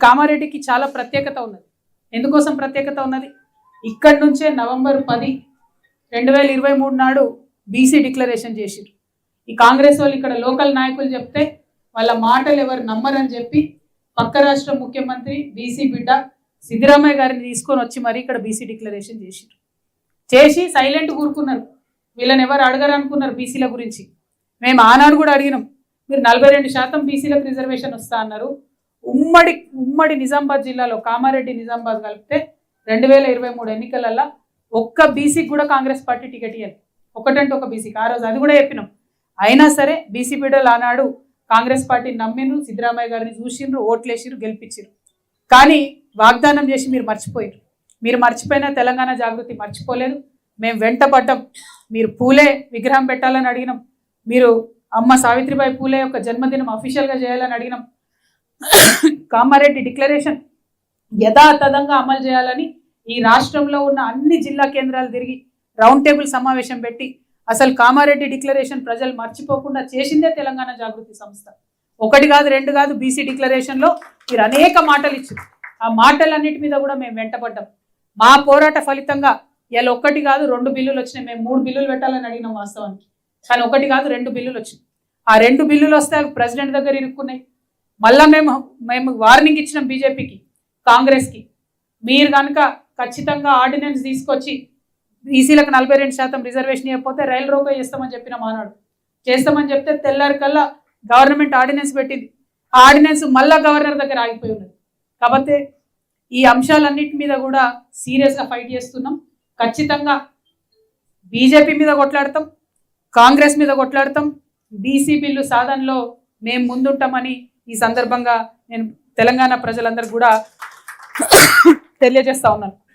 కామారెడ్డికి చాలా ప్రత్యేకత ఉన్నది. ఎందుకోసం ప్రత్యేకత ఉన్నది? ఇక్కడి నుంచే నవంబర్ పది రెండు వేల ఇరవై మూడు నాడు బీసీ డిక్లరేషన్ చేసిరు ఈ కాంగ్రెస్ వాళ్ళు ఇక్కడ లోకల్ నాయకులు చెప్తే వాళ్ళ మాటలు ఎవరు నమ్మరని చెప్పి పక్క రాష్ట్ర ముఖ్యమంత్రి బీసీ బిడ్డ సిద్ధరామయ్య గారిని తీసుకొని వచ్చి మరి ఇక్కడ బీసీ డిక్లరేషన్ చేసిరు చేసి సైలెంట్ కూరుకున్నారు. వీళ్ళని ఎవరు అడగరనుకున్నారు బీసీల గురించి. మేము ఆనాడు కూడా అడిగినాం మీరు నలభై రెండు శాతం బీసీలకు రిజర్వేషన్ వస్తా అన్నారు. ఉమ్మడి ఉమ్మడి నిజామాబాద్ జిల్లాలో కామారెడ్డి నిజామాబాద్ కలిపితే రెండు వేల ఇరవై మూడు ఎన్నికలల్లో ఒక్క బీసీకి కూడా కాంగ్రెస్ పార్టీ టికెట్ ఇవ్వాలి ఒకటంటే ఒక బీసీకి ఆ రోజు అది కూడా చెప్పినాం. అయినా సరే బీసీ బిడ్డలు ఆనాడు కాంగ్రెస్ పార్టీని నమ్మిండ్రు సిద్ధరామయ్య గారిని చూసిండ్రు ఓట్లేసిరు గెలిపించారు కానీ వాగ్దానం చేసి మీరు మర్చిపోయారు మీరు మర్చిపోయిన తెలంగాణ జాగృతి మర్చిపోలేదు. మేము వెంటపడ్డాం. మీరు పూలే విగ్రహం పెట్టాలని అడిగినాం. మీరు అమ్మ సావిత్రిబాయి పూలే యొక్క జన్మదినం అఫీషియల్గా చేయాలని అడిగినాం. కామారెడ్డి డిక్లరేషన్ యథాతథంగా అమలు చేయాలని ఈ రాష్ట్రంలో ఉన్న అన్ని జిల్లా కేంద్రాలు తిరిగి రౌండ్ టేబుల్ సమావేశం పెట్టి అసలు కామారెడ్డి డిక్లరేషన్ ప్రజలు మర్చిపోకుండా చేసిందే తెలంగాణ జాగృతి సంస్థ. ఒకటి కాదు రెండు కాదు బీసీ డిక్లరేషన్లో మీరు అనేక మాటలు ఇచ్చారు. ఆ మాటలన్నిటి మీద కూడా మేము వెంటపడ్డాం మా పోరాట ఫలితంగా ఇలా ఒక్కటి కాదు రెండు బిల్లులు వచ్చినాయి. మేము మూడు బిల్లులు పెట్టాలని అడిగినాం వాస్తవానికి. కానీ ఒకటి కాదు రెండు బిల్లులు వచ్చినాయి. ఆ రెండు బిల్లులు వస్తే ప్రెసిడెంట్ దగ్గర ఇరుక్కున్నాయి. మళ్ళా మేము మేము వార్నింగ్ ఇచ్చినాం బీజేపీకి కాంగ్రెస్కి. మీరు కనుక ఖచ్చితంగా ఆర్డినెన్స్ తీసుకొచ్చి బీసీలకు నలభై రెండు శాతం రిజర్వేషన్ ఇవ్వకపోతే రైలు రోకో చేస్తామని చెప్పిన మానాడు. చేస్తామని చెప్తే తెల్లారి కల్లా గవర్నమెంట్ ఆర్డినెన్స్ పెట్టింది. ఆ ఆర్డినెన్స్ మళ్ళా గవర్నర్ దగ్గర ఆగిపోయి ఉన్నది. కాబట్టి ఈ అంశాలన్నిటి మీద కూడా సీరియస్గా ఫైట్ చేస్తున్నాం. ఖచ్చితంగా బీజేపీ మీద కొట్లాడతాం కాంగ్రెస్ మీద కొట్లాడతాం. బీసీ బిల్లు సాధనలో మేము ముందుంటామని ఈ సందర్భంగా నేను తెలంగాణ ప్రజలందరూ కూడా తెలియజేస్తా ఉన్నాను.